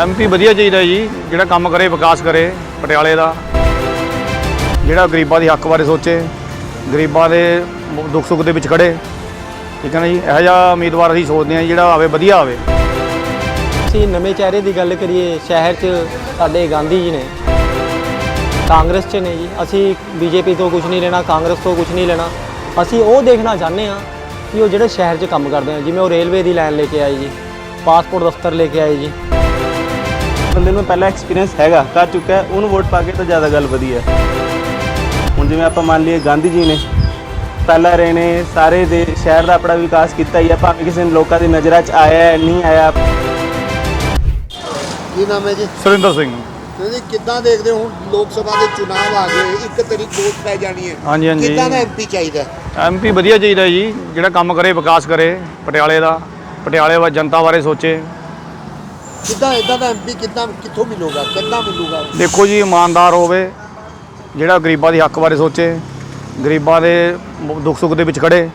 MP ਵਧੀਆ ਚਾਹੀਦਾ ਜੀ, ਜਿਹੜਾ ਕੰਮ ਕਰੇ, ਵਿਕਾਸ ਕਰੇ, ਪਟਿਆਲੇ ਦਾ। ਜਿਹੜਾ ਗਰੀਬਾਂ ਦੇ ਹੱਕ ਬਾਰੇ ਸੋਚੇ, ਗਰੀਬਾਂ ਦੇ ਦੁੱਖ ਸੁੱਖ ਦੇ ਵਿੱਚ ਖੜੇ। ਠੀਕ ਹੈ ਨਾ ਜੀ? ਇਹੋ ਜਿਹਾ ਉਮੀਦਵਾਰ ਅਸੀਂ ਸੋਚਦੇ ਹਾਂ ਜੀ, ਜਿਹੜਾ ਆਵੇ, ਵਧੀਆ ਆਵੇ। ਅਸੀਂ ਨਵੇਂ ਚਿਹਰੇ ਦੀ ਗੱਲ ਕਰੀਏ, ਸ਼ਹਿਰ 'ਚ ਸਾਡੇ ਗਾਂਧੀ ਜੀ ਨੇ, ਕਾਂਗਰਸ 'ਚ ਨੇ ਜੀ। ਅਸੀਂ ਬੀਜੇਪੀ ਤੋਂ ਕੁਝ ਨਹੀਂ ਲੈਣਾ, ਕਾਂਗਰਸ ਤੋਂ ਕੁਝ ਨਹੀਂ ਲੈਣਾ। ਅਸੀਂ ਉਹ ਦੇਖਣਾ ਚਾਹੁੰਦੇ ਹਾਂ ਕਿ ਉਹ ਜਿਹੜੇ ਸ਼ਹਿਰ 'ਚ ਕੰਮ ਕਰਦੇ ਆ ਜਿਵੇਂ ਉਹ ਰੇਲਵੇ ਦੀ ਲਾਈਨ ਲੈ ਕੇ ਆਏ ਜੀ, ਪਾਸਪੋਰਟ ਦਫ਼ਤਰ ਲੈ ਕੇ ਆਏ ਜੀ। ਬੰਦੇ ਨੂੰ ਪਹਿਲਾਂ ਐਕਸਪੀਰੀਅੰਸ ਹੈਗਾ ਕਰ ਚੁੱਕਾ ਹੈ ਉਹਨੂੰ ਵੋਟ ਪਾ ਕੇ ਤਾਂ ਜ਼ਿਆਦਾ ਗੱਲ ਵਧੀਆ। ਹੁਣ ਜਿਵੇਂ ਆਪਾਂ ਮੰਨ ਲਈਏ ਗਾਂਧੀ ਜੀ ਨੇ ਪਹਿਲਾਂ ਰਹੇ ਨੇ ਸਾਰੇ ਦੇ ਸ਼ਹਿਰ ਦਾ ਆਪਣਾ ਵਿਕਾਸ ਕੀਤਾ ਹੀ ਹੈ ਭਾਵੇਂ ਕਿਸੇ ਨੂੰ ਲੋਕਾਂ ਦੀ ਨਜ਼ਰਾਂ 'ਚ ਆਇਆ ਹੈ, ਨਹੀਂ ਆਇਆ। ਕੀ ਨਾਮ ਹੈ ਜੀ? ਸੁਰਿੰਦਰ ਸਿੰਘ। ਤੁਸੀਂ ਕਿੱਦਾਂ ਦੇਖਦੇ ਹੋ ਹੁਣ ਲੋਕ ਸਭਾ ਦੇ ਚੁਣਾਵ ਆ ਗਏ ਇੱਕ ਤਰੀਕ ਵੋਟ ਪੈ ਜਾਣੀ ਹੈ। ਹਾਂਜੀ ਹਾਂਜੀ। ਕਿੱਦਾਂ ਦਾ ਐਮਪੀ ਚਾਹੀਦਾ? ਐਮਪੀ ਵਧੀਆ ਚਾਹੀਦਾ ਜੀ ਜਿਹੜਾ ਕੰਮ ਕਰੇ ਵਿਕਾਸ ਕਰੇ ਪਟਿਆਲੇ ਦਾ ਪਟਿਆਲੇ ਵਾ ਜਨਤਾ ਬਾਰੇ ਸੋਚੇ। ਕਿੱਦਾਂ ਇਦਾਂ ਦਾ ਐਮਪੀ ਕਿੱਦਾਂ ਕਿੱਥੋਂ ਮਿਲੂਗਾ? ਕਿੱਦਾਂ ਮਿਲੂਗਾ? ਦੇਖੋ ਜੀ ਇਮਾਨਦਾਰ ਹੋਵੇ ਜਿਹੜਾ ਗਰੀਬਾਂ ਦੀ ਹੱਕ ਬਾਰੇ ਸੋਚੇ ਗਰੀਬਾਂ ਦੇ ਦੁੱਖ ਸੁੱਖ ਦੇ ਵਿੱਚ ਖੜੇ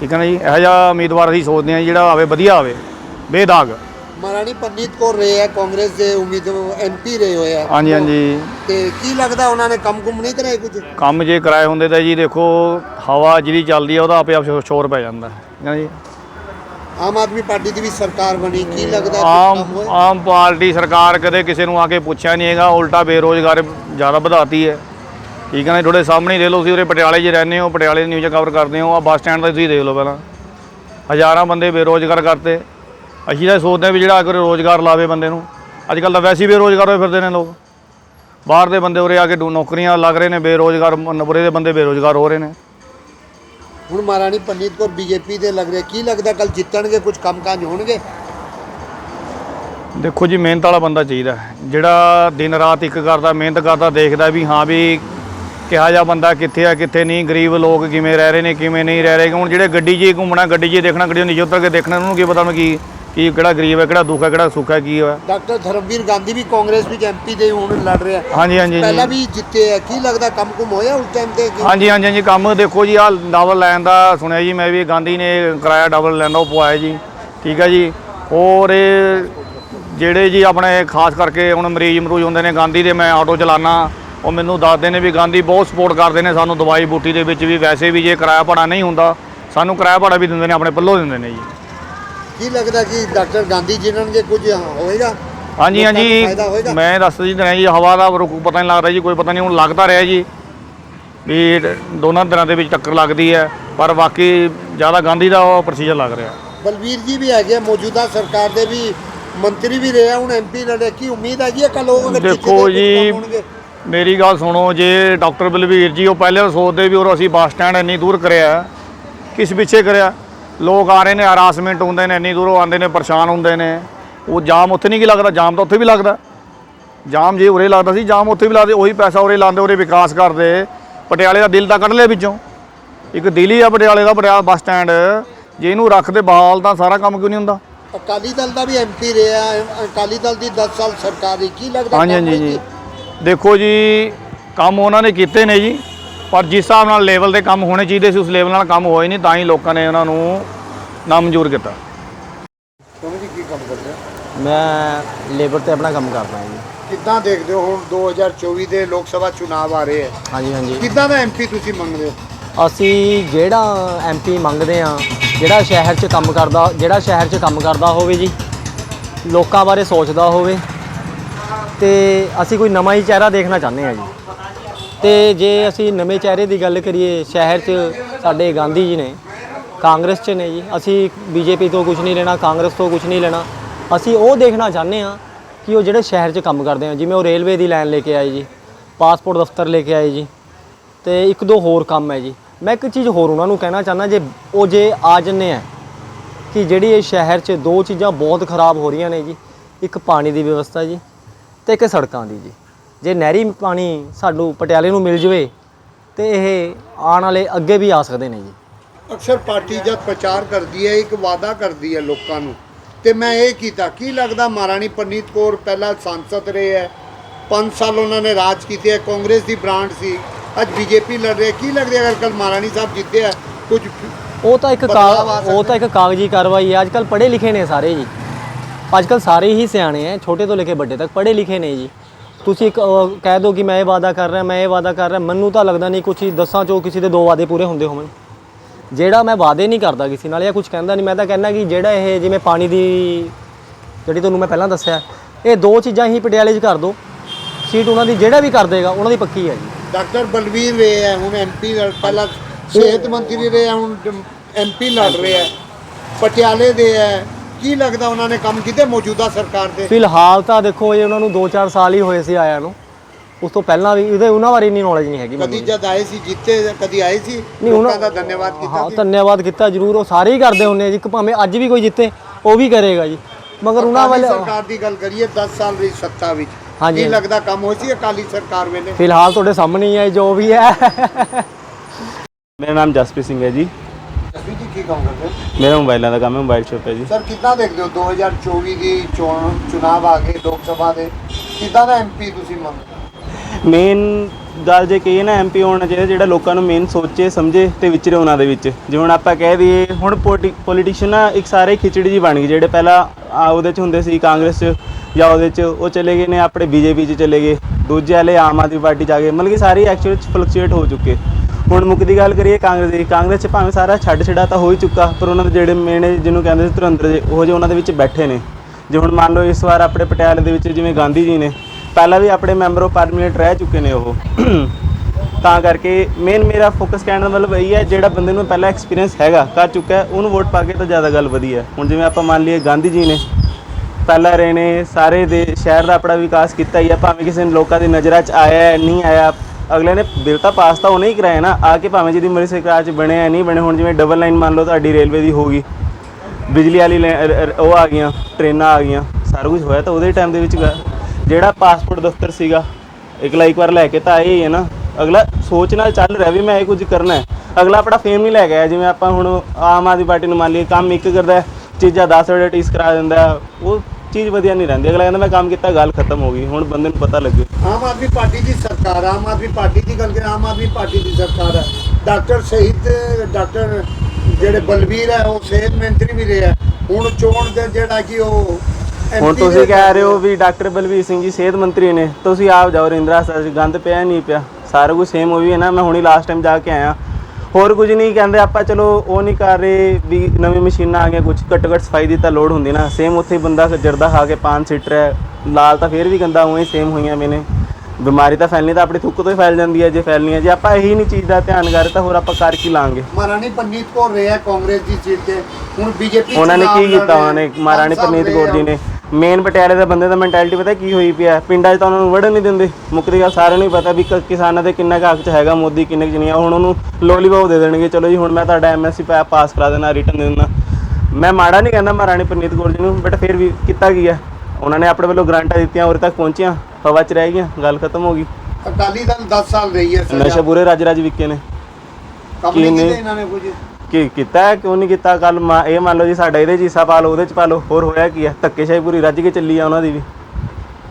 ਠੀਕ ਹੈ ਨਾ ਜੀ? ਇਹੋ ਜਿਹਾ ਉਮੀਦਵਾਰ ਅਸੀਂ ਸੋਚਦੇ ਹਾਂ ਜਿਹੜਾ ਆਵੇ ਵਧੀਆ ਆਵੇ। ਬੇਦਾਗ। ਮਹਾਰਾਣੀ ਪੰਨੀਤ ਕੌਰ ਰਹੇ ਹੈ ਕਾਂਗਰਸ ਦੇ ਉਮੀਦਵਾਰ ਐਮਪੀ ਰਹੇ ਹੋਏ ਆ। ਹਾਂਜੀ ਹਾਂਜੀ। ਤੇ ਕੀ ਲੱਗਦਾ ਉਹਨਾਂ ਨੇ ਕੰਮ ਕੁਮ ਨਹੀਂ ਕਰਾਏ ਕੁਝ? ਕੰਮ ਜੇ ਕਰਾਏ ਹੁੰਦੇ ਤਾਂ ਜੀ ਦੇਖੋ ਹਵਾ ਜਿਹੜੀ ਚੱਲਦੀ ਆ ਉਹਦਾ ਆਪੇ ਆਪ ਸ਼ੋਰ ਪੈ ਜਾਂਦਾ ਹੈ ਠੀਕ ਹੈ ਨਾ ਜੀ? ਆਮ ਆਦਮੀ ਪਾਰਟੀ ਦੀ ਵੀ ਸਰਕਾਰ ਬਣੀ ਕੀ ਲੱਗਦਾ ਆਮ ਕੰਮ ਹੋਇਆ? ਆਮ ਪਾਰਟੀ ਸਰਕਾਰ ਕਦੇ ਕਿਸੇ ਨੂੰ ਆ ਕੇ ਪੁੱਛਿਆ ਨਹੀਂ ਹੈਗਾ ਉਲਟਾ ਬੇਰੋਜ਼ਗਾਰ ਜ਼ਿਆਦਾ ਵਧਾਤੀ ਹੈ। ਠੀਕ ਹੈ ਨਾ ਤੁਹਾਡੇ ਸਾਹਮਣੇ ਹੀ ਦੇਖ ਲਓ ਤੁਸੀਂ ਉਰੇ ਪਟਿਆਲੇ 'ਚ ਰਹਿੰਦੇ ਹੋ ਪਟਿਆਲੇ ਦੀ ਨਿਊਜ਼ ਕਵਰ ਕਰਦੇ ਹੋ ਆ ਬੱਸ ਸਟੈਂਡ ਦਾ ਤੁਸੀਂ ਦੇਖ ਲਓ ਪਹਿਲਾਂ। ਹਜ਼ਾਰਾਂ ਬੰਦੇ ਬੇਰੋਜ਼ਗਾਰ ਕਰਤੇ। ਅਸੀਂ ਤਾਂ ਸੋਚਦੇ ਹਾਂ ਵੀ ਜਿਹੜਾ ਅਗਰ ਰੋਜ਼ਗਾਰ ਲਾਵੇ ਬੰਦੇ ਨੂੰ ਅੱਜ ਕੱਲ੍ਹ ਤਾਂ ਵੈਸੇ ਹੀ ਬੇਰੋਜ਼ਗਾਰ ਹੋਏ ਫਿਰਦੇ ਨੇ ਲੋਕ। ਬਾਹਰ ਦੇ ਬੰਦੇ ਉਰੇ ਆ ਕੇ ਡੂ- ਨੌਕਰੀਆਂ ਲੱਗ ਰਹੇ ਨੇ ਬੇਰੋਜ਼ਗਾਰ ਨਬਰੇ ਦੇ ਬੰਦੇ ਬੇਰੋਜ਼ਗਾਰ ਹੋ ਰਹੇ ਨੇ। ਹੁਣ ਮਹਾਰਾਣੀ ਪੰਨੀਤ ਕੌਰ ਬੀਜੇਪੀ ਦੇ ਲੱਗ ਰਿਹਾ, ਕੀ ਲੱਗਦਾ ਕੱਲ ਜਿੱਤਣਗੇ ਕੁਝ ਕੰਮ ਹੋਣਗੇ? ਦੇਖੋ ਜੀ, ਮਿਹਨਤ ਵਾਲਾ ਬੰਦਾ ਚਾਹੀਦਾ ਜਿਹੜਾ ਦਿਨ ਰਾਤ ਇੱਕ ਕਰਦਾ, ਮਿਹਨਤ ਕਰਦਾ, ਦੇਖਦਾ ਵੀ ਹਾਂ ਵੀ ਕਿਹਾ ਜਾ ਬੰਦਾ ਕਿੱਥੇ ਆ, ਕਿੱਥੇ ਨਹੀਂ, ਗਰੀਬ ਲੋਕ ਕਿਵੇਂ ਰਹਿ ਰਹੇ ਨੇ, ਕਿਵੇਂ ਨਹੀਂ ਰਹਿ ਰਹੇ, ਹੁਣ ਜਿਹੜੇ ਗੱਡੀ 'ਚ ਹੀ ਘੁੰਮਣਾ, ਗੱਡੀ 'ਚ ਹੀ ਦੇਖਣਾ, ਗੱਡੀ 'ਚ ਨੀਚੇ ਉਤਰ ਕੇ ਦੇਖਣਾ, ਉਹਨੂੰ ਕੀ ਪਤਾ ਉਹਨੂੰ ਕੀ ਕੀ ਕਿਹੜਾ ਗਰੀਬ ਹੈ ਕਿਹੜਾ ਦੁੱਖ ਹੈ ਕਿਹੜਾ ਸੁੱਖ ਹੈ ਕੀ ਹੋਇਆ? ਡਾਕਟਰ ਧਰਮਵੀਰ ਗਾਂਧੀ ਵੀ ਕਾਂਗਰਸ ਵਿੱਚ ਐਮਪੀ ਦੇ ਹੁਣ ਲੜ ਰਿਹਾ। ਹਾਂਜੀ ਹਾਂਜੀ ਪਹਿਲਾਂ ਵੀ ਜਿੱਤੇ ਆ ਕੀ ਲੱਗਦਾ ਕੰਮ ਕੁਮ ਹੋਇਆ ਉਸ ਟਾਈਮ ਤੇ ਹਾਂਜੀ ਹਾਂਜੀ ਹਾਂਜੀ ਕੰਮ ਦੇਖੋ ਜੀ ਆ ਡਬਲ ਲੈਣ ਦਾ ਸੁਣਿਆ ਜੀ ਮੈਂ ਵੀ ਗਾਂਧੀ ਨੇ ਕਰਾਇਆ ਡਬਲ ਲੈਣ ਦਾ ਉਹ ਪਵਾਇਆ ਜੀ ਠੀਕ ਹੈ ਜੀ। ਔਰ ਇਹ ਜਿਹੜੇ ਜੀ ਆਪਣੇ ਖਾਸ ਕਰਕੇ ਹੁਣ ਮਰੀਜ਼ ਮਰੂਜ ਹੁੰਦੇ ਨੇ ਗਾਂਧੀ ਦੇ ਮੈਂ ਆਟੋ ਚਲਾਨਾ ਉਹ ਮੈਨੂੰ ਦੱਸਦੇ ਨੇ ਵੀ ਗਾਂਧੀ ਬਹੁਤ ਸਪੋਰਟ ਕਰਦੇ ਨੇ ਸਾਨੂੰ ਦਵਾਈ ਬੂਟੀ ਦੇ ਵਿੱਚ ਵੀ ਵੈਸੇ ਵੀ ਜੇ ਕਿਰਾਇਆ ਭਾੜਾ ਨਹੀਂ ਹੁੰਦਾ ਸਾਨੂੰ ਕਿਰਾਇਆ ਭਾੜਾ ਵੀ ਦਿੰਦੇ ਨੇ ਆਪਣੇ ਪੱਲੋਂ ਦਿੰਦੇ ਨੇ ਜੀ। ਕੀ ਲੱਗਦਾ ਕਿ ਡਾਕਟਰ ਗਾਂਧੀ ਜਿਨ੍ਹਾਂ ਕੁਝ ਹੋਏਗਾ? ਹਾਂਜੀ ਲੋਕਾਂ ਨੂੰ ਹਾਂਜੀ ਹੋਏਗਾ? ਮੈਂ ਦੱਸ ਜੀ ਰਿਹਾ ਜੀ ਹਵਾ ਦਾ ਰੁਕ ਪਤਾ ਨਹੀਂ ਲੱਗਦਾ ਜੀ ਕੋਈ ਪਤਾ ਨਹੀਂ ਹੁਣ ਲੱਗਦਾ ਰਿਹਾ ਜੀ। ਵੀ ਦੋਨਾਂ ਤਰ੍ਹਾਂ ਦੇ ਵਿੱਚ ਟੱਕਰ ਲੱਗਦੀ ਹੈ ਪਰ ਬਾਕੀ ਜ਼ਿਆਦਾ ਗਾਂਧੀ ਦਾ ਉਹ ਪ੍ਰੋਸੀਜਰ ਲੱਗ ਰਿਹਾ। ਬਲਵੀਰ ਜੀ ਵੀ ਹੈਗੇ ਆ, ਮੌਜੂਦਾ ਸਰਕਾਰ ਦੇ ਵੀ ਮੰਤਰੀ ਵੀ ਰਹੇ ਆ, ਹੁਣ ਐਮਪੀ ਲੜੇ ਕੀ ਉਮੀਦ ਹੈ ਕੱਲ ਉਹ ਅਗਰ ਜਿੱਤਦੇ ਦੇਖੋ ਜੀ ਕੰਮ ਹੋਣਗੇ? ਮੇਰੀ ਗੱਲ ਸੁਣੋ ਜੇ ਡਾਕਟਰ ਬਲਵੀਰ ਜੀ ਉਹ ਪਹਿਲੇ ਸੋਚਦੇ ਵੀ ਉਹ ਅਸੀਂ ਬੱਸ ਸਟੈਂਡ ਇੰਨੀ ਦੂਰ ਕਰਿਆ ਕਿਸ ਪਿੱਛੇ ਕਰਿਆ? ਲੋਕ ਆ ਰਹੇ ਨੇ ਹਰਾਸਮੈਂਟ ਹੁੰਦੇ ਨੇ ਇੰਨੀ ਦੂਰੋਂ ਆਉਂਦੇ ਨੇ ਪਰੇਸ਼ਾਨ ਹੁੰਦੇ ਨੇ। ਉਹ ਜਾਮ ਉੱਥੇ ਨਹੀਂ ਕੀ ਲੱਗਦਾ? ਜਾਮ ਤਾਂ ਉੱਥੇ ਵੀ ਲੱਗਦਾ। ਜਾਮ ਜੇ ਉਰੇ ਲੱਗਦਾ ਸੀ ਜਾਮ ਉੱਥੇ ਵੀ ਲੱਗਦੇ ਉਹੀ ਪੈਸਾ ਉਰੇ ਲਾਉਂਦੇ ਉਰੇ ਵਿਕਾਸ ਕਰਦੇ। ਪਟਿਆਲੇ ਦਾ ਦਿਲ ਤਾਂ ਕੱਢ ਲਿਆ ਵਿੱਚੋਂ। ਇੱਕ ਦਿਲ ਹੀ ਆ ਪਟਿਆਲੇ ਦਾ ਪਟਿਆਲਾ ਬੱਸ ਸਟੈਂਡ। ਜੇ ਇਹਨੂੰ ਰੱਖਦੇ ਬਹਾਲ ਤਾਂ ਸਾਰਾ ਕੰਮ ਕਿਉਂ ਨਹੀਂ ਹੁੰਦਾ? ਅਕਾਲੀ ਦਲ ਦਾ ਵੀ ਐਮਪੀ ਰਿਹਾ ਅਕਾਲੀ ਦਲ ਦੀ 10 ਸਾਲ ਸਰਕਾਰ ਕੀ ਲੱਗਦਾ ਹਾਂਜੀ ਹਾਂਜੀ ਜੀ? ਦੇਖੋ ਜੀ ਕੰਮ ਉਹਨਾਂ ਨੇ ਕੀਤੇ ਨੇ ਜੀ। ਪਰ ਜਿਸ ਹਿਸਾਬ ਨਾਲ ਲੈਵਲ ਦੇ ਕੰਮ ਹੋਣੇ ਚਾਹੀਦੇ ਸੀ ਉਸ ਲੈਵਲ ਨਾਲ ਕੰਮ ਹੋਏ ਨਹੀਂ ਤਾਂ ਹੀ ਲੋਕਾਂ ਨੇ ਉਹਨਾਂ ਨੂੰ ਨਾਮਨਜ਼ੂਰ ਕੀਤਾ। ਤੁਹਾਨੂੰ ਜੀ ਕੀ ਕੰਮ ਕਰਦੇ ਹੋ? ਮੈਂ ਲੇਬਰ ਤੇ ਆਪਣਾ ਕੰਮ ਕਰਦਾ ਜੀ। ਕਿੱਦਾਂ ਦੇਖਦੇ ਹੋ ਹੁਣ 2024 ਦੇ ਲੋਕ ਸਭਾ ਚੁਣਾਵ ਆ ਰਹੇ ਹੈ ਹਾਂਜੀ ਹਾਂਜੀ। ਕਿੱਦਾਂ ਦਾ ਐਮਪੀ ਤੁਸੀਂ ਮੰਗਦੇ ਹੋ? ਅਸੀਂ ਜਿਹੜਾ ਐਮਪੀ ਮੰਗਦੇ ਆ ਜਿਹੜਾ ਸ਼ਹਿਰ 'ਚ ਕੰਮ ਕਰਦਾ ਜਿਹੜਾ ਸ਼ਹਿਰ 'ਚ ਕੰਮ ਕਰਦਾ ਹੋਵੇ ਜੀ ਲੋਕਾਂ ਬਾਰੇ ਸੋਚਦਾ ਹੋਵੇ ਤੇ ਅਸੀਂ ਕੋਈ ਨਵਾਂ ਹੀ ਚਿਹਰਾ ਦੇਖਣਾ ਚਾਹੁੰਦੇ ਆ ਜੀ। ਤੇ ਜੇ ਅਸੀਂ ਨਵੇਂ ਚਿਹਰੇ ਦੀ ਗੱਲ ਕਰੀਏ, ਸ਼ਹਿਰ 'ਚ ਸਾਡੇ ਗਾਂਧੀ ਜੀ ਨੇ, ਕਾਂਗਰਸ 'ਚ ਨੇ ਜੀ। ਅਸੀਂ ਬੀਜੇਪੀ ਤੋਂ ਕੁਝ ਨਹੀਂ ਲੈਣਾ, ਕਾਂਗਰਸ ਤੋਂ ਕੁਝ ਨਹੀਂ ਲੈਣਾ। ਅਸੀਂ ਉਹ ਦੇਖਣਾ ਚਾਹੁੰਦੇ ਆ ਕਿ ਉਹ ਜਿਹੜੇ ਸ਼ਹਿਰ 'ਚ ਕੰਮ ਕਰਦੇ ਆ, ਜਿਵੇਂ ਉਹ ਰੇਲਵੇ ਦੀ ਲਾਈਨ ਲੈ ਕੇ ਆਏ ਜੀ, ਪਾਸਪੋਰਟ ਦਫ਼ਤਰ ਲੈ ਕੇ ਆਏ ਜੀ, ਤੇ ਇੱਕ ਦੋ ਹੋਰ ਕੰਮ ਹੈ ਜੀ। ਮੈਂ ਇੱਕ ਚੀਜ਼ ਹੋਰ ਉਹਨਾਂ ਨੂੰ ਕਹਿਣਾ ਚਾਹੁੰਦਾ, ਜੇ ਉਹ ਜੇ ਆ ਜੰਨੇ ਆ ਕਿ ਜਿਹੜੀ ਇਹ ਸ਼ਹਿਰ 'ਚ ਦੋ ਚੀਜ਼ਾਂ ਬਹੁਤ ਖਰਾਬ ਹੋ ਰਹੀਆਂ ਨੇ ਜੀ, ਇੱਕ ਪਾਣੀ ਦੀ ਵਿਵਸਥਾ ਜੀ, ਤੇ ਇੱਕ ਸੜਕਾਂ ਦੀ ਜੀ। ਜੇ ਨਹਿਰੀ ਪਾਣੀ ਸਾਨੂੰ ਪਟਿਆਲੇ ਨੂੰ ਮਿਲ ਜਵੇ ਤੇ ਇਹ ਆਉਣ ਵਾਲੇ ਅੱਗੇ ਵੀ ਆ ਸਕਦੇ ਨੇ ਜੀ। ਅਕਸਰ ਪਾਰਟੀ ਜਦ ਪ੍ਰਚਾਰ ਕਰਦੀ ਹੈ ਇੱਕ ਵਾਅਦਾ ਕਰਦੀ ਹੈ ਲੋਕਾਂ ਨੂੰ। ਤੇ ਮੈਂ ਇਹ ਕੀਤਾ ਕੀ ਲੱਗਦਾ ਮਹਾਰਾਣੀ ਪੰਨੀਤ ਕੌਰ ਪਹਿਲਾਂ ਸੰਸਦ ਰਹੇ ਹੈ 5 ਸਾਲ ਉਹਨਾਂ ਨੇ ਰਾਜ ਕੀਤੇ ਹੈ ਕਾਂਗਰਸ ਦੀ ਬ੍ਰਾਂਡ ਸੀ ਅੱਜ ਬੀਜੇਪੀ ਲੜ ਰਹੀ ਹੈ ਕੀ ਲੱਗਦਾ ਅਗਰ ਕੱਲ ਮਹਾਰਾਣੀ ਸਾਹਿਬ ਜਿੱਤੇ ਹੈ ਕੁਝ ਉਹ ਤਾਂ ਇੱਕ ਆ ਉਹ ਤਾਂ ਇੱਕ ਕਾਗਜ਼ੀ ਕਾਰਵਾਈ ਹੈ ਅੱਜ ਕੱਲ ਪੜ੍ਹੇ ਲਿਖੇ ਨੇ ਸਾਰੇ ਜੀ। ਅੱਜ ਕੱਲ ਸਾਰੇ ਹੀ ਸਿਆਣੇ ਐ ਛੋਟੇ ਤੋਂ ਲੈ ਕੇ ਵੱਡੇ ਤੱਕ ਪੜ੍ਹੇ ਲਿਖੇ ਨੇ ਜੀ। ਤੁਸੀਂ ਇੱਕ ਅਹ, ਕਹਿ ਦਿਓ ਕਿ ਮੈਂ ਇਹ ਵਾਅਦਾ ਕਰ ਰਿਹਾ ਮੈਂ ਇਹ ਵਾਅਦਾ ਕਰ ਰਿਹਾ ਮੈਨੂੰ ਤਾਂ ਲੱਗਦਾ ਨਹੀਂ ਕੁਛ ਦੱਸਾਂ ਚੋਂ ਕਿਸੇ ਦੇ ਦੋ ਵਾਅਦੇ ਪੂਰੇ ਹੁੰਦੇ ਹੋਣ। ਜਿਹੜਾ ਮੈਂ ਵਾਅਦੇ ਨਹੀਂ ਕਰਦਾ ਕਿਸੇ ਨਾਲ ਜਾਂ ਕੁਝ ਕਹਿੰਦਾ ਨਹੀਂ ਮੈਂ ਤਾਂ ਕਹਿੰਦਾ ਕਿ ਜਿਹੜਾ ਇਹ ਜਿਵੇਂ ਪਾਣੀ ਦੀ ਜਿਹੜੀ ਤੁਹਾਨੂੰ ਮੈਂ ਪਹਿਲਾਂ ਦੱਸਿਆ ਇਹ ਦੋ ਚੀਜ਼ਾਂ ਹੀ ਪਟਿਆਲੇ 'ਚ ਕਰ ਦਿਓ ਸੀਟ ਉਹਨਾਂ ਦੀ ਜਿਹੜਾ ਵੀ ਕਰ ਦੇਗਾ ਉਹਨਾਂ ਦੀ ਪੱਕੀ ਹੈ ਜੀ। ਡਾਕਟਰ ਬਲਵੀਰ ਰਹੇ ਹੈ ਹੁਣ ਐਮਪੀ ਪਹਿਲਾਂ ਸਿਹਤ ਮੰਤਰੀ ਰਹੇ ਹੈ, ਹੁਣ ਐਮਪੀ ਲੜ ਰਹੇ। ਹੈ ਪਟਿਆਲੇ ਦੇ ਹੈ ਕੀ ਲੱਗਦਾ ਉਹਨਾਂ ਨੇ ਕੰਮ ਕੀਤੇ ਮੌਜੂਦਾ ਸਰਕਾਰ ਦੇ? ਫਿਲਹਾਲ ਤਾਂ ਦੇਖੋ ਇਹ ਉਹਨਾਂ ਨੂੰ 2-4 ਸਾਲ ਹੀ ਹੋਏ ਸੀ ਆਇਆਂ ਨੂੰ। ਉਸ ਤੋਂ ਪਹਿਲਾਂ ਵੀ ਇਹਦੇ ਉਹਨਾਂ ਬਾਰੇ ਇੰਨੀ ਨੌਲੇਜ ਨਹੀਂ ਹੈਗੀ ਕਦੀ ਮੈਨੂੰ ਜਦ ਆਏ ਸੀ ਜਿੱਤੇ ਕਦੀ ਆਏ ਸੀ? ਨਹੀਂ, ਉਹਨਾਂ- ਦਾ ਧੰਨਵਾਦ ਕੀਤਾ ਹਾਂ ਧੰਨਵਾਦ ਕੀਤਾ ਜਰੂਰ ਉਹ ਸਾਰੇ ਹੀ ਕਰਦੇ ਹੁੰਦੇ ਆ ਜੀ। ਭਾਵੇਂ ਅੱਜ ਵੀ ਕੋਈ ਜਿੱਤੇ ਉਹ ਵੀ ਕਰੇਗਾ ਜੀ। ਮਗਰ ਉਹਨਾਂ ਵੱਲ ਸਰਕਾਰ ਦੀ ਗੱਲ ਕਰੀਏ 10 ਸਾਲ ਦੀ ਸੱਤਾ ਵਿੱਚ। ਹਾਂਜੀ, ਕੀ। ਲੱਗਦਾ ਕੰਮ ਹੋਈ ਸੀ ਅਕਾਲੀ ਸਰਕਾਰ ਵੇਲੇ? ਫਿਲਹਾਲ ਤੁਹਾਡੇ ਸਾਹਮਣੇ ਹੀ ਹੈ ਜੋ ਵੀ ਹੈ। ਮੇਰਾ ਨਾਮ ਜਸਪ੍ਰੀਤ ਸਿੰਘ ਹੈ ਜੀ। ਕੀ ਕਹੋਗੇ ਮੇਰਾ ਮੋਬਾਈਲਾਂ ਦਾ ਕੰਮ ਹੈ ਮੋਬਾਈਲ ਸ਼ਾਪ ਹੈ ਜੀ। ਸਰ ਕਿੱਦਾਂ ਦੇਖਦੇ ਹੋ? 2024 ਦੀ ਚੋਣ ਚੁਣਾਵ ਆ ਗਏ ਲੋਕ ਸਭਾ ਦੇ। ਕਿੱਦਾਂ ਦਾ ਐਮਪੀ ਤੁਸੀਂ ਮੰਨਦੇ ਮੇਨ ਗੱਲ ਜੇ ਕਹੀਏ ਨਾ ਐਮਪੀ ਹੋਣਾ ਚਾਹੀਦਾ ਜਿਹੜਾ ਲੋਕਾਂ ਨੂੰ ਮੇਨ ਸੋਚੇ ਸਮਝੇ ਤੇ ਵਿਚਰੇ ਉਹਨਾਂ ਦੇ ਵਿੱਚ। ਜਿਵੇਂ ਹੁਣ ਆਪਾਂ ਕਹਿ ਦਈਏ ਹੁਣ ਪੋਲੀਟੀਸ਼ੀਅਨ ਨਾ ਇੱਕ ਸਾਰੇ ਖਿਚੜੀ ਜੀ ਬਣ ਗਏ ਜਿਹੜੇ ਪਹਿਲਾਂ ਆ, ਉਹਦੇ 'ਚ ਹੁੰਦੇ ਸੀ ਕਾਂਗਰਸ 'ਚ ਜਾਂ ਉਹਦੇ 'ਚ ਉਹ ਚਲੇ ਗਏ ਨੇ ਆਪਣੇ ਬੀਜੇਪੀ 'ਚ ਚਲੇ ਗਏ। ਦੂਜੇ ਵਾਲੇ ਆਮ ਆਦਮੀ ਪਾਰਟੀ 'ਚ ਆ ਗਏ। ਮਤਲਬ ਕਿ ਸਾਰੇ ਐਕਚੁਅਲ 'ਚ ਫਲਕਚੁਏਟ ਹੋ ਚੁੱਕੇ। ਹੁਣ ਮੁੱਖ ਦੀ ਗੱਲ ਕਰੀਏ ਕਾਂਗਰਸ ਦੀ, ਕਾਂਗਰਸ 'ਚ ਭਾਵੇਂ ਸਾਰਾ ਛੱਡ ਛੜਾ ਤਾਂ ਹੋ ਹੀ ਚੁੱਕਾ, ਪਰ ਉਹਨਾਂ ਦੇ ਜਿਹੜੇ ਮੇਨ ਜਿਹਨੂੰ ਕਹਿੰਦੇ ਸੀ ਧੁਰੰਦਰ ਜੇ, ਉਹ ਜੇ ਉਹਨਾਂ ਦੇ ਵਿੱਚ ਬੈਠੇ ਨੇ। ਜੇ ਹੁਣ ਮੰਨ ਲਓ ਇਸ ਵਾਰ ਆਪਣੇ ਪਟਿਆਲੇ ਦੇ ਵਿੱਚ ਜਿਵੇਂ ਗਾਂਧੀ ਜੀ ਨੇ, ਪਹਿਲਾਂ ਵੀ ਆਪਣੇ ਮੈਂਬਰ ਆਫ ਪਾਰਲੀਮੈਂਟ ਰਹਿ ਚੁੱਕੇ ਨੇ ਉਹ। ਤਾਂ ਕਰਕੇ ਮੇਨ ਮੇਰਾ ਫੋਕਸ ਕਹਿਣ ਦਾ ਮਤਲਬ ਇਹੀ ਹੈ, ਜਿਹੜਾ ਬੰਦੇ ਨੂੰ ਪਹਿਲਾਂ ਐਕਸਪੀਰੀਅੰਸ ਹੈਗਾ, ਕਰ ਚੁੱਕਾ ਉਹਨੂੰ ਵੋਟ ਪਾ ਕੇ ਤਾਂ ਜ਼ਿਆਦਾ ਗੱਲ ਵਧੀਆ ਹੁਣ ਜਿਵੇਂ ਆਪਾਂ ਮੰਨ ਲਈਏ ਗਾਂਧੀ ਜੀ ਨੇ, ਪਹਿਲਾਂ ਰਹੇ ਨੇ, ਸਾਰੇ ਦੇ ਸ਼ਹਿਰ ਦਾ ਆਪਣਾ ਵਿਕਾਸ ਕੀਤਾ ਹੀ ਆ, ਭਾਵੇਂ ਕਿਸੇ ਨੇ ਲੋਕਾਂ ਦੀ ਨਜ਼ਰਾਂ 'ਚ ਆਇਆ ਨਹੀਂ ਆਇਆ ਅਗਲੇ ਨੇ ਬਿੱਲ ਤਾਂ ਪਾਸ ਤਾਂ ਉਹਨੇ ਹੀ ਕਰਾਇਆ ਨਾ ਆ ਕੇ ਭਾਵੇਂ ਜਿਹਦੀ ਮਰਜ਼ੀ ਸਰਕਾਰ 'ਚ ਬਣੇ ਹੈ, ਨਹੀਂ ਬਣੇ ਹੁਣ ਜਿਵੇਂ ਡਬਲ ਲਾਈਨ ਮੰਨ ਲਓ ਤੁਹਾਡੀ ਰੇਲਵੇ ਦੀ ਹੋਗੀ ਬਿਜਲੀ ਵਾਲੀ ਲੈ- ਉਹ ਆ ਗਈਆਂ ਟ੍ਰੇਨਾਂ ਆ ਗਈਆਂ ਸਾਰਾ ਕੁਝ ਹੋਇਆ ਤਾਂ ਉਹਦੇ ਟਾਈਮ ਦੇ ਵਿੱਚ ਜਿਹੜਾ ਪਾਸਪੋਰਟ ਦਫ਼ਤਰ ਸੀਗਾ ਇਕਲਾ ਇੱਕ ਵਾਰ ਲੈ ਕੇ ਤਾਂ ਆਏ ਹੀ ਹੈ ਨਾ ਅਗਲਾ ਸੋਚ ਨਾਲ ਚੱਲ ਰਿਹਾ ਵੀ ਮੈਂ ਇਹ ਕੁਝ ਕਰਨਾ ਹੈ ਅਗਲਾ ਆਪਣਾ ਫੇਮ ਨਹੀਂ ਲੈ ਗਿਆ ਜਿਵੇਂ ਆਪਾਂ ਹੁਣ ਆਮ ਆਦਮੀ ਪਾਰਟੀ ਨੂੰ ਮੰਨ ਲਈਏ ਕੰਮ ਇੱਕ ਕਰਦਾ ਚੀਜ਼ਾਂ 10 ਵਜੇ ਟੀਸ ਕਰਾ ਦਿੰਦਾ ਉਹ ਚੀਜ਼ ਵਧੀਆ ਨਹੀਂ ਰਹਿੰਦੀ। ਅਗਲਾ ਕਹਿੰਦਾ ਮੈਂ ਕੰਮ ਕੀਤਾ ਗੱਲ ਖਤਮ ਹੋ ਗਈ। ਹੁਣ ਬੰਦੇ ਨੂੰ ਪਤਾ ਲੱਗੇ। ਆਮ ਆਦਮੀ ਪਾਰਟੀ ਦੀ ਸਰਕਾਰ ਆਮ ਆਦਮੀ ਪਾਰਟੀ ਦੀ ਗੱਲ ਕਰੀਏ ਆਮ ਆਦਮੀ ਪਾਰਟੀ ਦੀ ਸਰਕਾਰ ਹੈ ਡਾਕਟਰ ਸ਼ਹੀਦ ਡਾਕਟਰ ਜਿਹੜੇ ਬਲਵੀਰ ਹੈ ਉਹ ਸਿਹਤ ਮੰਤਰੀ ਵੀ ਰਿਹਾ ਹੁਣ ਚੋਣ ਦੇ ਜਿਹੜਾ ਕਿ ਉਹ ਹੁਣ ਤੁਸੀਂ ਕਹਿ ਰਹੇ ਹੋ ਵੀ ਡਾਕਟਰ ਬਲਵੀਰ ਸਿੰਘ ਜੀ ਸਿਹਤ ਮੰਤਰੀ ਨੇ। ਤੁਸੀਂ ਆਪ ਜਾਓ ਰਿੰਦਰਾ 'ਚ ਗੰਦ ਪਿਆ ਨਹੀਂ ਪਿਆ। ਸਾਰਾ ਕੁਝ ਸੇਮ ਹੋਈ ਹੈ ਨਾ। ਮੈਂ ਹੁਣੀ ਲਾਸਟ ਟਾਈਮ ਜਾ ਕੇ ਆਇਆ। ਹੋਰ ਕੁਝ ਨਹੀਂ ਕਹਿੰਦੇ ਆਪਾਂ ਚਲੋ ਉਹ ਨਹੀਂ ਕਰ ਰਹੇ ਵੀ ਨਵੀਂ ਮਸ਼ੀਨਾਂ ਆ ਗਈਆਂ ਕੁਝ ਘੱਟੋ ਘੱਟ ਸਫ਼ਾਈ ਦੀ ਤਾਂ ਲੋੜ ਹੁੰਦੀ ਨਾ। ਸੇਮ ਉੱਥੇ ਬੰਦਾ ਜਰਦਾ ਖਾ ਕੇ ਪਾਨ ਸਿੱਟ ਰਿਹਾ ਹੈ। ਲਾਲ ਤਾਂ ਫੇਰ ਵੀ ਗੰਦਾ ਉਵੇਂ ਸੇਮ ਹੋਈਆਂ ਮੈਨੇ ਬਿਮਾਰੀ ਤਾਂ ਫੈਲਣੀ ਤਾਂ ਆਪਣੀ ਥੁੱਕ ਤੋਂ ਹੀ ਫੈਲ ਜਾਂਦੀ ਹੈ ਜੇ ਫੈਲਣੀ ਹੈ। ਜੇ ਆਪਾਂ ਇਹੀ ਨਹੀਂ ਚੀਜ਼ ਦਾ ਧਿਆਨ ਕਰੇ ਤਾਂ ਹੋਰ ਆਪਾਂ ਕਰ ਕੀ ਲਾਂਗੇ? ਮਹਾਰਾਣੀ ਪਰਨੀਤ ਕੌਰ ਰਿਹਾ ਕਾਂਗਰਸ ਦੀ ਸੀਟ ਤੇ। ਹੁਣ ਬੀਜੇਪੀ ਉਹਨਾਂ ਨੇ ਕੀ ਕੀਤਾ ਉਹਨਾਂ ਨੇ? ਮਹਾਰਾਣੀ ਪ੍ਰਨੀਤ ਕੌਰ ਜੀ ਨੇ। ਮੇਨ ਪਟਿਆਲੇ ਦੇ ਬੰਦੇ ਦਾ ਮੈਂਟੈਲਿਟੀ ਪਤਾ ਕੀ ਹੋਈ ਹੈ ਪਿੰਡਾਂ 'ਚ ਤਾਂ ਉਹਨਾਂ ਨੂੰ ਵੜਨ ਨਹੀਂ ਦਿੰਦੇ। ਮੁੱਕਦੀ ਗੱਲ ਸਾਰਿਆਂ ਨੂੰ ਪਤਾ ਵੀ ਕਿਸਾਨਾਂ ਦੇ ਕਿੰਨਾ ਹੱਕ 'ਚ ਹੈਗਾ ਮੋਦੀ ਕਿੰਨੇ ਕੁ 'ਚ ਨਹੀਂ ਆ ਹੁਣ ਉਹਨੂੰ ਲੋਲੀਪੌਪ ਦੇ ਦੇਣਗੇ। ਚਲੋ ਜੀ ਹੁਣ ਮੈਂ ਤੁਹਾਡਾ ਐਮਐਸਸੀ ਪਾਸ ਕਰਾ ਦੇਣਾ ਰਿਟਰਨ ਦੇ ਦੇਣਾ ਮੈਂ ਮਾੜਾ ਨਹੀਂ ਕਹਿੰਦਾ ਮਹਾਰਾਣੀ ਪ੍ਰਨੀਤ ਕੌਰ ਜੀ ਨੂੰ ਬਟ ਫਿਰ ਵੀ ਕੀਤਾ ਕੀ ਹੈ ਉਹਨਾਂ ਨੇ ਆਪਣੇ ਵੱਲੋਂ ਗ੍ਰਾਂਟਾਂ ਦਿੱਤੀਆਂ ਉਰੇ ਤੱਕ ਪਹੁੰਚੀਆਂ ਹਵਾ 'ਚ ਰਹਿ ਗਈਆਂ ਗੱਲ ਖਤਮ ਹੋ ਗਈ। ਅਕਾਲੀ ਦਲ 10 ਸਾਲ ਰਹੀ ਹੈ ਸਰ। ਨਸ਼ਾ ਪੂਰੇ ਰਾਜ ਰਾਜ ਵਿਕੇ ਨੇ। ਕੰਮ ਨਹੀਂ ਕੀਤੇ ਇਹਨਾਂ ਨੇ ਕੁਝ? ਕੀ ਕੀਤਾ ਹੈ, ਕਿਉਂ ਨਹੀਂ ਕੀਤਾ? ਕੱਲ ਇਹ ਮੰਨ ਲਓ ਜੀ ਸਾਡਾ ਇਹਦੇ 'ਚ ਹਿੱਸਾ ਪਾ ਲਓ ਉਹਦੇ 'ਚ ਪਾ ਲਓ ਹੋਰ ਹੋਇਆ ਕੀ ਹੈ? ਧੱਕੇਸ਼ਾਹੀ ਪੂਰੀ ਰੱਜ ਕੇ ਚੱਲੀ ਆ ਉਹਨਾਂ ਦੀ ਵੀ।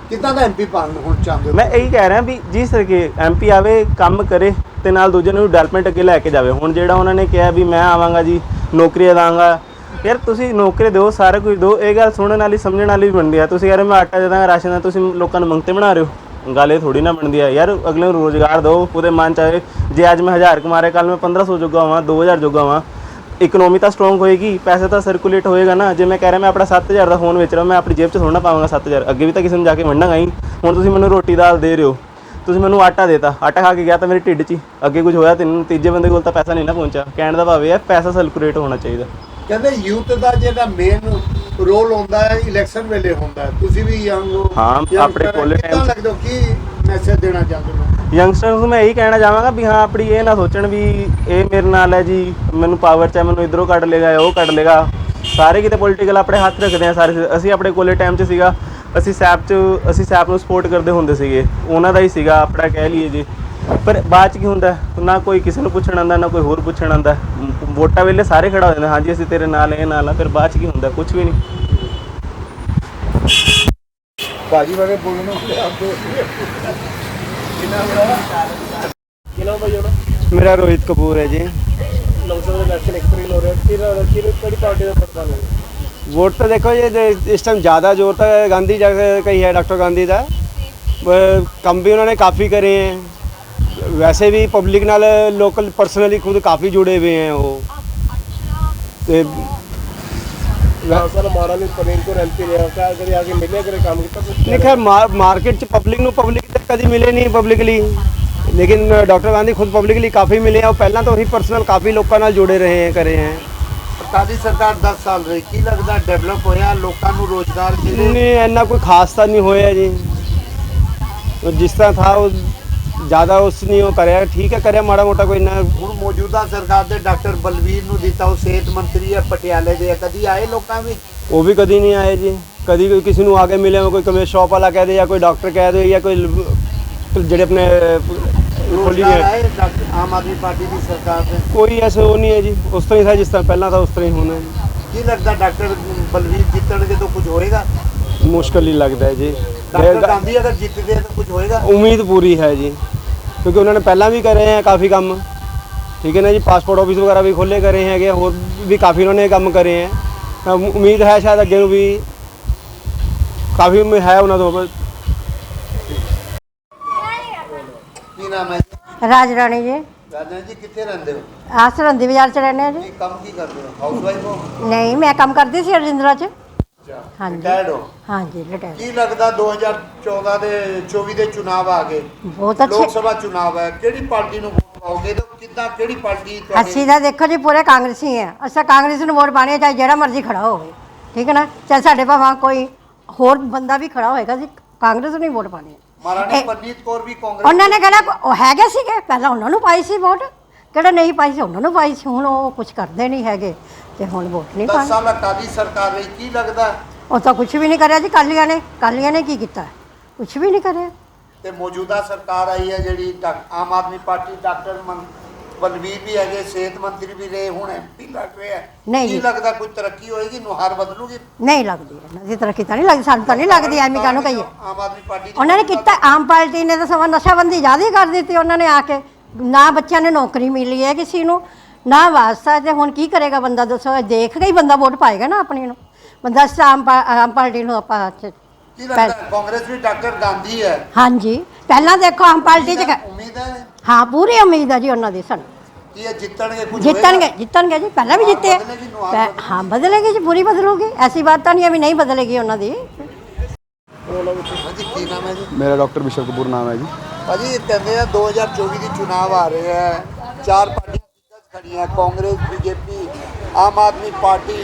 ਕਿੱਦਾਂ ਦਾ ਐਮਪੀ ਪਾਣ ਹੁਣ ਚਾਹੁੰਦੇ ਹੋ? ਮੈਂ ਇਹੀ ਕਹਿ ਰਿਹਾ ਵੀ ਜਿਸ ਤਰ੍ਹਾਂ ਐਮਪੀ ਆਵੇ ਕੰਮ ਕਰੇ ਤੇ ਨਾਲ ਦੂਜੇ ਨੂੰ ਡਿਵੈਲਪਮੈਂਟ ਅੱਗੇ ਲੈ ਕੇ ਜਾਵੇ। ਹੁਣ ਜਿਹੜਾ ਉਹਨਾਂ ਨੇ ਕਿਹਾ ਵੀ ਮੈਂ ਆਵਾਂਗਾ ਜੀ ਨੌਕਰੀਆਂ ਦਾਂਗਾ। ਯਾਰ ਤੁਸੀਂ ਨੌਕਰੀ ਦਿਓ ਸਾਰਾ ਕੁਝ ਦਿਓ। ਇਹ ਗੱਲ ਸੁਣਨ ਵਾਲੀ ਸਮਝਣ ਵਾਲੀ ਵੀ ਬਣਦੀ ਆ। ਤੁਸੀਂ ਰਹੇ ਮੈਂ ਆਟਾ ਦੇ ਦਾਂਗਾ ਰਾਸ਼ਨ ਦਾ ਤੁਸੀਂ ਲੋਕਾਂ ਨੂੰ ਮੰਗਤੇ ਬਣਾ ਰਹੇ ਹੋ। ਗੱਲ ਇਹ ਥੋੜੀ ਨਾ ਬਣਦੀ ਹੈ ਯਾਰ, ਅਗਲੇ ਨੂੰ ਰੋਜ਼ਗਾਰ ਦਿਓ, ਉਹਦੇ ਮਨ ਚ ਆਵੇ ਜੇ ਅੱਜ ਮੈਂ 1000 ਕਮਾ ਰਿਹਾ ਕੱਲ ਮੈਂ 1500 ਜੋਗਾ ਹਾਂ 2000 ਜੋਗਾ ਹਾਂ ਇਕਨੋਮੀ ਤਾਂ ਸਟਰੋਂਗ ਹੋਏਗੀ, ਪੈਸੇ ਤਾਂ ਸਰਕੂਲੇਟ ਹੋਏਗਾ ਨਾ। ਜੇ ਮੈਂ ਕਹਿ ਰਿਹਾ ਮੈਂ ਆਪਣਾ 7000 ਦਾ ਫੋਨ ਵੇਚ ਰਿਹਾ, ਮੈਂ ਆਪਣੀ ਜੇਬ 'ਚ ਥੋੜਾ ਪਾਵਾਂਗਾ 7000 ਅੱਗੇ ਵੀ ਤਾਂ ਕਿਸੇ ਨੂੰ ਜਾ ਕੇ ਵੰਡਾਂਗਾ ਹੀ। ਹੁਣ ਤੁਸੀਂ ਮੈਨੂੰ ਰੋਟੀ ਦਾਲ ਦੇ ਰਹੇ ਹੋ। ਤੁਸੀਂ ਮੈਨੂੰ ਆਟਾ ਦੇਤਾ। ਆਟਾ ਖਾ ਕੇ ਗਿਆ ਤਾਂ ਮੇਰੇ ਢਿੱਡ 'ਚ ਹੀ। ਅੱਗੇ ਕੁਝ ਹੋਇਆ ਤੈਨੂੰ, ਤੀਜੇ ਬੰਦੇ ਕੋਲ ਤਾਂ ਪੈਸਾ ਨਹੀਂ ਨਾ ਪਹੁੰਚਿਆ। ਕਹਿਣ ਦਾ ਭਾਵ ਇਹ ਹੈ, ਪੈਸਾ ਸਰਕੂਲੇਟ ਹੋਣਾ ਚਾਹੀਦਾ। ਕਹਿੰਦੇ ਯੂਥ ਦਾ ਜਿਹੜਾ ਮੇਨ ਰੋਲ ਹੁੰਦਾ ਹੈ ਇਲੈਕਸ਼ਨ ਵੇਲੇ ਹੁੰਦਾ ਹੈ। ਤੁਸੀਂ ਵੀ ਯੰਗ ਹੋ। ਹਾਂ, youngster ਆਪਣੇ ਹੋ, college ਕਿੱਦਾਂ time 'ਚ- ਲੱਗਦਾ ਕੀ ਮੈਸੇਜ ਦੇਣਾ ਚਾਹੁੰਦੇ ਹੋ? ਯੰਗਸਟਰਸ ਨੂੰ ਮੈਂ ਇਹੀ ਕਹਿਣਾ ਚਾਹਾਂਗਾ ਵੀ ਹਾਂ ਆਪਣੀ ਇਹ ਨਾ ਸੋਚਣ ਵੀ ਇਹ ਮੇਰੇ ਨਾਲ ਹੈ ਜੀ ਮੈਨੂੰ ਪਾਵਰ 'ਚ ਹੈ ਮੈਨੂੰ ਇਧਰੋਂ ਕੱਢ ਲੇਗਾ ਉਹ ਕੱਢ ਲੇਗਾ ਸਾਰੇ ਕਿਤੇ ਪੋਲੀਟੀਕਲ ਆਪਣੇ ਹੱਥ ਰੱਖਦੇ ਆ ਸਾਰੇ ਅਸੀਂ ਆਪਣੇ ਕੋਲੇ ਟਾਈਮ 'ਚ ਸੀਗਾ ਅਸੀਂ ਸੈਪ 'ਚ ਅਸੀਂ ਸੈਪ ਨੂੰ ਸਪੋਰਟ ਕਰਦੇ ਹੁੰਦੇ ਸੀਗੇ। ਉਹਨਾਂ ਦਾ ਹੀ ਸੀਗਾ ਆਪਣਾ ਕਹਿ ਲਈਏ ਜੀ। ਪਰ ਬਾਅਦ 'ਚ ਕੀ ਹੁੰਦਾ ਹੈ? ਨਾ ਕੋਈ ਕਿਸੇ ਨੂੰ ਪੁੱਛਣ ਆਉਂਦਾ ਨਾ ਕੋਈ ਹੋਰ ਪੁੱਛਣ ਆਉਂਦਾ ਮ- ਵੋਟਾਂ ਵੇਲੇ ਸਾਰੇ ਖੜਾ ਹੋ ਜਾਂਦੇ ਹਾਂਜੀ ਅਸੀਂ ਤੇਰੇ ਨਾਲ ਇਹ ਨਾਲ ਆ ਫਿਰ ਬਾਅਦ 'ਚ ਕੀ ਹੁੰਦਾ ਕੁਝ ਵੀ ਨਹੀਂ ਬਾਜੀ ਬਾਰੇ ਬੋਲਣਾ ਹੁੰਦੇ ਆਪਦੇ ਮੇਰਾ ਰੋਹਿਤ ਕਪੂਰ ਹੈ ਜੀ ਲੋਕ ਸਭਾ ਦੇ ਇਲੈਕਸ਼ਨ ਇੱਕ ਤਰੀਕ ਹੋ ਰਿਹਾ ਕਿਹੜਾ ਕਿਹੜੀ ਪਾਰਟੀ ਦਾ ਪ੍ਰਧਾਨ ਹੈ वोट तो देखो ये जे- इस टाइम ज़्यादा जोर तो गांधी जगह का ही है डॉक्टर गांधी का वो कम भी उन्होंने काफ़ी करे हैं ਵੈਸੇ ਵੀ ਪਬਲਿਕ ਨਾਲ ਲੋਕਲ ਪਰਸਨਲੀ ਖੁਦ ਕਾਫੀ ਜੁੜੇ ਹੋਏ ਹੈ ਉਹ। ਤੇ ਸਰ ਮਾਰਾ ਨੇ ਪਰੇਨ ਕੋ ਰੈਂਪੀ ਰਿਹਾ। ਕਾ ਕਦੇ ਆ ਕੇ ਮਿਲਿਆ ਕਰੇ ਕੰਮ ਕੀਤਾ ਨਹੀਂ ਖੈਰ ਮਾਰਕੀਟ ਚ ਪਬਲਿਕ ਨੂੰ ਪਬਲਿਕ ਤੇ ਕਦੀ ਮਿਲੇ ਨਹੀਂ ਪਬਲਿਕਲੀ ਲੇਕਿਨ ਡਾਕਟਰ ਗਾਂਧੀ ਖੁਦ ਪਬਲਿਕਲੀ ਕਾਫੀ ਮਿਲੇ ਆ। ਪਹਿਲਾਂ ਤਾਂ ਉਹੀ ਪਰਸਨਲ ਕਾਫੀ ਲੋਕਾਂ ਨਾਲ ਜੁੜੇ ਰਹੇ ਹੈ ਕਰੇ ਹੈ। ਸਾਡੀ ਸਰਕਾਰ 10 ਸਾਲ ਰਹੀ? ਕੀ ਲੱਗਦਾ ਡਿਵੈਲਪ ਹੋਇਆ? ਲੋਕਾਂ ਨੂੰ ਰੋਜ਼ਗਾਰ ਮਿਲੇ? ਨਹੀਂ ਇੰਨਾ ਕੋਈ ਖਾਸ ਤਾਂ ਨਹੀਂ ਹੋਇਆ ਜੀ। ਜਿਸ ਤਰ੍ਹਾਂ ਥਾ ਉਹ ਜ਼ਿਆਦਾ ਉਸ ਨਹੀਂ ਉਹ ਕਰਿਆ ਠੀਕ ਹੈ ਕਰਿਆ ਮਾੜਾ ਮੋਟਾ ਕੋਈ ਨਾ। ਹੁਣ ਮੌਜੂਦਾ ਸਰਕਾਰ ਦੇ ਡਾਕਟਰ ਬਲਵੀਰ ਨੂੰ ਦਿੱਤਾ ਉਹ ਸਿਹਤ ਮੰਤਰੀ ਹੈ ਪਟਿਆਲੇ ਦੇ ਕਦੀ ਆਏ ਲੋਕਾਂ ਵਿੱਚ? ਉਹ ਵੀ ਕਦੀ ਨਹੀਂ ਆਏ ਜੀ। ਕਦੀ ਕੋਈ ਕਿਸੇ ਨੂੰ ਆ ਕੇ ਮਿਲੇ ਕੋਈ ਕਮੇ ਸ਼ਾਪ ਵਾਲਾ ਕਹਿ ਦੇ ਜਾਂ ਕੋਈ ਡਾਕਟਰ ਕਹਿ ਦੇ ਜਾਂ ਕੋਈ ਲ- ਜਿਹੜੇ ਆਪਣੇ ਖੋਲੀ ਰੋਜ਼ਗਾਰ ਆਏ ਡਾਕਟਰ ਆਮ ਆਦਮੀ ਪਾਰਟੀ ਦੀ ਸਰਕਾਰ ਦੇ? ਕੋਈ ਐਸਾ ਉਹ ਨਹੀਂ ਹੈ ਜੀ। ਉਸ ਤਰ੍ਹਾਂ ਹੀ ਥਾ ਜਿਸ ਤਰ੍ਹਾਂ ਪਹਿਲਾਂ ਤਾਂ ਉਸ ਤਰ੍ਹਾਂ ਹੀ ਹੋਣਾ ਹੈ। ਕੀ ਲੱਗਦਾ ਡਾਕਟਰ ਬਲਵੀਰ ਜਿੱਤਣਗੇ ਤਾਂ ਕੁਝ ਹੋਏਗਾ? ਮੁਸ਼ਕਲ ਹੀ ਲੱਗਦਾ ਹੈ ਜੀ। ਡਾਕਟਰ ਗਾਂਧੀ ਅਗਰ ਜਿੱਤਦੇ ਤਾਂ ਕੁਝ ਹੋਏਗਾ? ਉਮੀਦ ਪੂਰੀ ਹੈ ਜੀ। ਕਿਉਂਕਿ ਉਹਨਾਂ ਨੇ ਪਹਿਲਾਂ ਵੀ ਕਰੇ ਹੈ ਕਾਫੀ ਕੰਮ। ਠੀਕ ਹੈ ਨਾ ਜੀ? ਪਾਸਪੋਰਟ ਆਫਿਸ ਵਗੈਰਾ ਵੀ ਖੋਲੇ ਕਰੇ ਹੈਗੇ ਹੋਰ ਵੀ ਕਾਫੀ ਉਹਨਾਂ ਨੇ ਕੰਮ ਕਰੇ ਉਮ- ਉਮੀਦ ਹੈ ਸ਼ਾਇਦ ਅੱਗੇ ਨੂੰ ਵੀ ਕਾਫੀ ਉਮੀਦ ਹੈ ਉਹਨਾਂ ਤੋਂ ਕੀ ਨਾਮ ਹੈ ਜੀ? ਰਾਜ ਰਾਣੀ ਜੀ। ਰਾਜਨ ਜੀ ਕਿੱਥੇ ਰਹਿੰਦੇ ਹੋ? ਆਸਰੰਦੀ ਬਾਜ਼ਾਰ ਚ ਰਹਿੰਦੇ ਆ ਜੀ। ਕੀ ਕੰਮ ਕੀ ਕਰਦੇ ਹੋ? ਹਾਊਸ ਵਾਈਫ ਹੋ? ਨਹੀਂ ਮੈਂ ਕੰਮ ਕਰਦੀ ਸੀ ਰਜਿੰਦਰਾ ਚ। ਹਾਂਜੀ। ਰਿਟਾਇਰਡ ਹੋ? ਹਾਂਜੀ ਰਿਟਾਇਰ ਕੀ ਲੱਗਦਾ 2014 ਦੇ 24 ਦੇ ਚੁਣਾਵ ਆ ਗਏ? ਬਹੁਤ ਲੋਕ ਅੱਛੇ ਸਭਾ ਚੁਣਾਵ ਹੈ। ਕਿਹੜੀ ਪਾਰਟੀ ਨੂੰ ਵੋਟ ਪਾਓਗੇ? ਤੇ ਕਿੱਦਾਂ ਕਿਹੜੀ ਪਾਰਟੀ ਤੁਹਾਡੇ ਅਸੀਂ ਤਾਂ ਦੇਖੋ ਜੀ ਪੂਰੇ ਕਾਂਗਰਸੀ ਆ ਅਸਾਂ ਕਾਂਗਰਸ ਨੂੰ ਵੋਟ ਪਾਣੀ ਹੈ, ਚਾਹੇ ਜਿਹੜਾ ਮਰਜ਼ੀ ਖੜਾ ਹੋਵੇ। ਠੀਕ ਹੈ ਨਾ? ਚਾਹੇ ਸਾਡੇ ਭਾਵੇਂ ਕੋਈ ਹੋਰ ਬੰਦਾ ਵੀ ਖੜਾ ਹੋਏਗਾ ਜੀ ਕਾਂਗਰਸ ਨੂੰ ਹੀ ਵੋਟ ਪਾਣੀ ਹੈ। ਮਹਾਰਾਣੀ ਇਹ- ਪਰਨੀਤ ਕੌਰ ਵੀ ਕਾਂਗਰਸ ਉਹਨਾਂ ਨੇ ਕਹਿਣਾ ਉਹ ਹੈਗੇ ਸੀਗੇ। ਪਹਿਲਾਂ ਉਹਨਾਂ ਨੂੰ ਪਾਈ ਸੀ ਵੋਟ। ਕਿਹੜਾ ਨਹੀਂ ਪਾਈ ਸੀ ਉਹਨਾਂ ਨੂੰ ਪਾਈ ਸੀ। ਹੁਣ ਉਹ ਕੁਝ ਕਰਦੇ ਨਹੀਂ ਹੈਗੇ। ਤੇ ਹੁਣ ਵੋਟ ਨਹੀਂ 10 ਪਾਣੀ ਸਾਲ ਅਕਾਲੀ ਸਰਕਾਰ ਰਹੀ ਕੀ ਲੱਗਦਾ? ਉਹ ਤਾਂ ਕੁਝ ਵੀ ਨਹੀਂ ਕਰਿਆ ਜੀ ਕਾਲੀਆਂ ਨੇ ਕਾਲੀਆਂ ਨੇ ਕੀ ਕੀਤਾ? ਕੁਝ ਵੀ ਨਹੀਂ ਕਰਿਆ। ਤੇ ਮੌਜੂਦਾ ਸਰਕਾਰ ਆਈ ਹੈ ਜਿਹੜੀ ਆਮ ਆਦਮੀ ਪਾਰਟੀ ਡਾਕਟਰ ਮਨ ਬਲਵੀਰ ਵੀ ਹੈਗੇ ਸਿਹਤ ਮੰਤਰੀ ਵੀ ਰਹੇ ਹੁਣ ਐਮਪੀ ਲੜ ਰਹੇ ਹੈ? ਨਹੀਂ ਕੀ ਜੀ। ਲੱਗਦਾ ਕੋਈ ਤਰੱਕੀ ਹੋਏਗੀ ਨੁਹਾਰ ਬਦਲੂਗੀ? ਨਹੀਂ ਲੱਗਦੀ ਇਹਨਾਂ ਦੀ ਤਰੱਕੀ ਤਾਂ ਨਹੀਂ ਲੱਗਦੀ ਸਾਨੂੰ ਤਾਂ ਨਹੀਂ ਲੱਗਦੀ ਐਵੇਂ ਕਾਹਨੂੰ ਕਹੀਏ? ਆਮ ਆਦਮੀ ਪਾਰਟੀ ਦੀ ਉਹਨਾਂ ਨੇ ਕੀਤਾ ਆਮ ਪਾਰਟੀ ਨੇ ਤਾਂ ਸਮਾਂ ਨਸ਼ਾਬੰਦੀ ਜ਼ਿਆਦਾ ਹੀ ਕਰ ਦਿੱਤੀ ਉਹਨਾਂ ਨੇ ਆ ਕੇ ਨਾ ਬੱਚਿਆਂ ਨੂੰ ਨੌਕਰੀ ਮਿਲੀ ਹੈ ਕਿਸੇ ਨੂੰ ਨਾ ਵਾਸਤਾ ਤੇ ਹੁਣ ਕੀ ਕਰੇਗਾ ਬੰਦਾ ਦੱਸੋ? ਦੇਖ ਕੇ ਹੀ ਬੰਦਾ ਵੋਟ ਪਾਏਗਾ ਨਾ ਆਪਣੀ ਨੂੰ। ਬੰਦਾ ਇਸ ਆਮ ਪਾ- ਆਮ ਪਾਰਟੀ ਨੂੰ ਆਪਾਂ ਚ- ਕੀ ਲੱਗਦਾ ਕਾਂਗਰਸ ਵੀ ਡਾਕਟਰ ਗਾਂਧੀ ਹੈ? ਹਾਂਜੀ। ਪਹਿਲਾਂ ਦੇਖੋ ਆਮ ਪਾਰਟੀ ਚ ਕ- ਉਮੀਦ ਹੈ ਹਾਂ ਪੂਰੀ ਉਮੀਦ ਹੈ ਜੀ ਉਹਨਾਂ ਦੀ ਸਾਨੂੰ। ਕਿ ਇਹ ਜਿੱਤਣਗੇ ਕੁਝ ਜਿੱਤਣਗੇ ਜਿੱਤਣਗੇ ਜੀ। ਪਹਿਲਾਂ ਵੀ ਨੁਹਾਰ ਜਿੱਤੇ ਆ। ਬਦਲੇਗੀ, ਨੁਹਾਰ ਪੈ- ਹਾਂ ਬਦਲੇਗੀ ਜੀ ਪੂਰੀ ਬਦਲੂਗੀ। ਐਸੀ ਬਾਤ ਤਾਂ ਨਹੀਂ ਹੈ ਵੀ ਨਹੀਂ ਬਦਲੇਗੀ ਉਹਨਾਂ ਦੀ। ਹਾਂਜੀ ਕੀ ਨਾਮ ਹੈ ਜੀ? ਮੇਰਾ ਡਾਕਟਰ ਵਿਸ਼ਵ ਕਪੂਰ ਨਾਮ ਹੈ ਜੀ। ਭਾਜੀ ਇਹ ਕਹਿੰਦੇ ਆ 2024 ਦੀ ਚੁਣਾਵ ਆ ਰਹੇ ਹੈ। ਚਾਰ ਪਾਰਟੀਆਂ ਖੜੀਆਂ Congress BJP Aam Aadmi party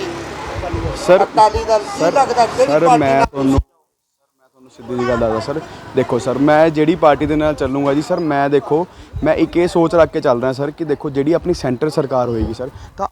sir Akali Dal ਕੀ ਲੱਗਦਾ ਕਿਹੜੀ ਸਰ ਪਾਰਟੀ ਮੈਂ ਨਾਲ? ਤੁਹਾਨੂੰ ਮੈਂ ਤੁਹਾਨੂੰ ਸਿੱਧੀ ਜੀ ਗੱਲ ਦੱਸਦਾ ਸਰ। ਦੇਖੋ ਸਰ ਮੈਂ ਜਿਹੜੀ ਪਾਰਟੀ ਦੇ ਨਾਲ ਚੱਲੂੰਗਾ ਜੀ ਸਰ ਮੈਂ ਦੇਖੋ ਮੈਂ ਇੱਕ ਇਹ ਸੋਚ ਰੱਖ ਕੇ ਚੱਲ ਰਿਹਾ ਸਰ ਕਿ ਦੇਖੋ ਜਿਹੜੀ ਆਪਣੀ ਸੈਂਟਰ ਸਰਕਾਰ ਹੋਏਗੀ ਸਰ ਤਾਂ